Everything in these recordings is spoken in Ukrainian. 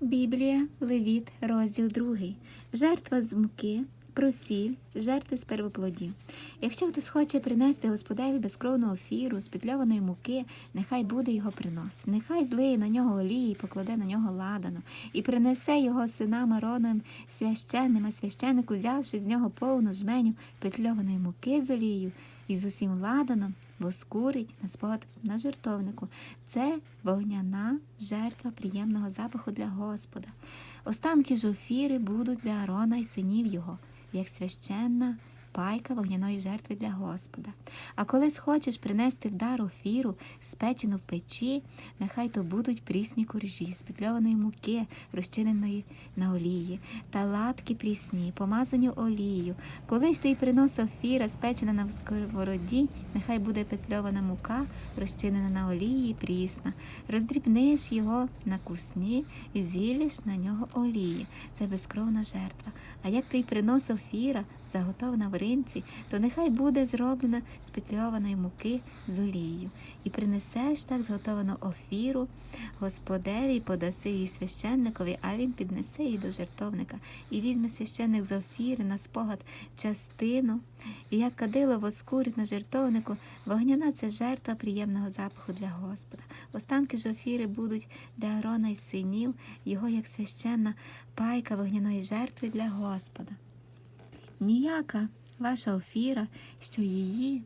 Біблія, Левіт, розділ 2. Жертва з муки, просіль, жертви з первоплодів. Якщо хтось хоче принести Господеві безкровну офіру з підльованої муки, нехай буде його принос. Нехай злиє на нього олії, покладе на нього ладану, і принесе його синам Ароновим священним, а священник, узявши з нього повну жменю петльованої муки з олією і з усім ладаном, воскурить на спогад на жертовнику. Це вогняна жертва приємного запаху для Господа. Останки жофіри будуть для Арона і синів його, як священна пайка вогняної жертви для Господа. А коли схочеш принести в дар офіру, спечену в печі, нехай то будуть прісні коржі з підльованої муки, розчиненої на олії, та латки прісні, помазані олією. Коли ж ти й приносив офіра, спечена на сковороді, нехай буде петльована мука, розчинена на олії, прісна. Роздрібниш його на кусні і зіллєш на нього олії. Це безкровна жертва. А як ти й приносив офіра, заготована в ринці, то нехай буде зроблена з петльованої муки з олією. І принесеш так зготовану офіру Господеві, і подаси її священникові, а він піднесе її до жертовника. І візьме священник з офіри на спогад частину, і як кадило воскурить на жертовнику, вогняна це жертва приємного запаху для Господа. Останки ж офіри будуть для Арона й синів, його як священна пайка вогняної жертви для Господа. Ніяка ваша офіра, що її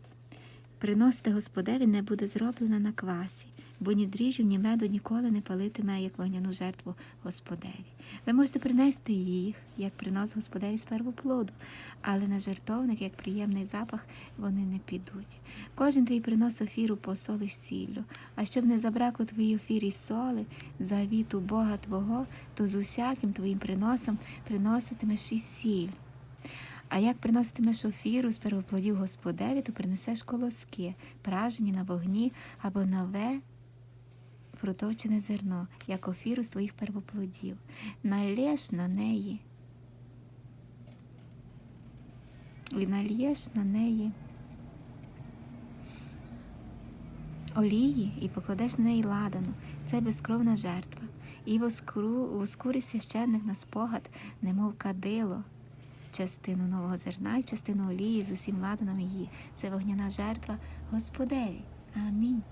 приносите Господеві, не буде зроблена на квасі, бо ні дріжджів, ні меду ніколи не палитиме, як вогняну жертву Господеві. Ви можете принести їх, як принос Господеві з первоплоду, але на жертовник, як приємний запах, вони не підуть. Кожен твій принос офіру посолиш сіллю, а щоб не забракло твоїй офірі соли, завіту Бога Твого, то з усяким твоїм приносом приноситимеш і сіль. А як приноситимеш офіру з первоплодів Господеві, то принесеш колоски, пражені на вогні або нове проточене зерно, як офіру з твоїх первоплодів. Налєш на неї. І нальєш на неї олії і покладеш на неї ладану. Це безкровна жертва. І воскурить священник на спогад, немов кадило частину нового зерна і частину олії з усім ладаном її. Це вогняна жертва Господеві. Амінь.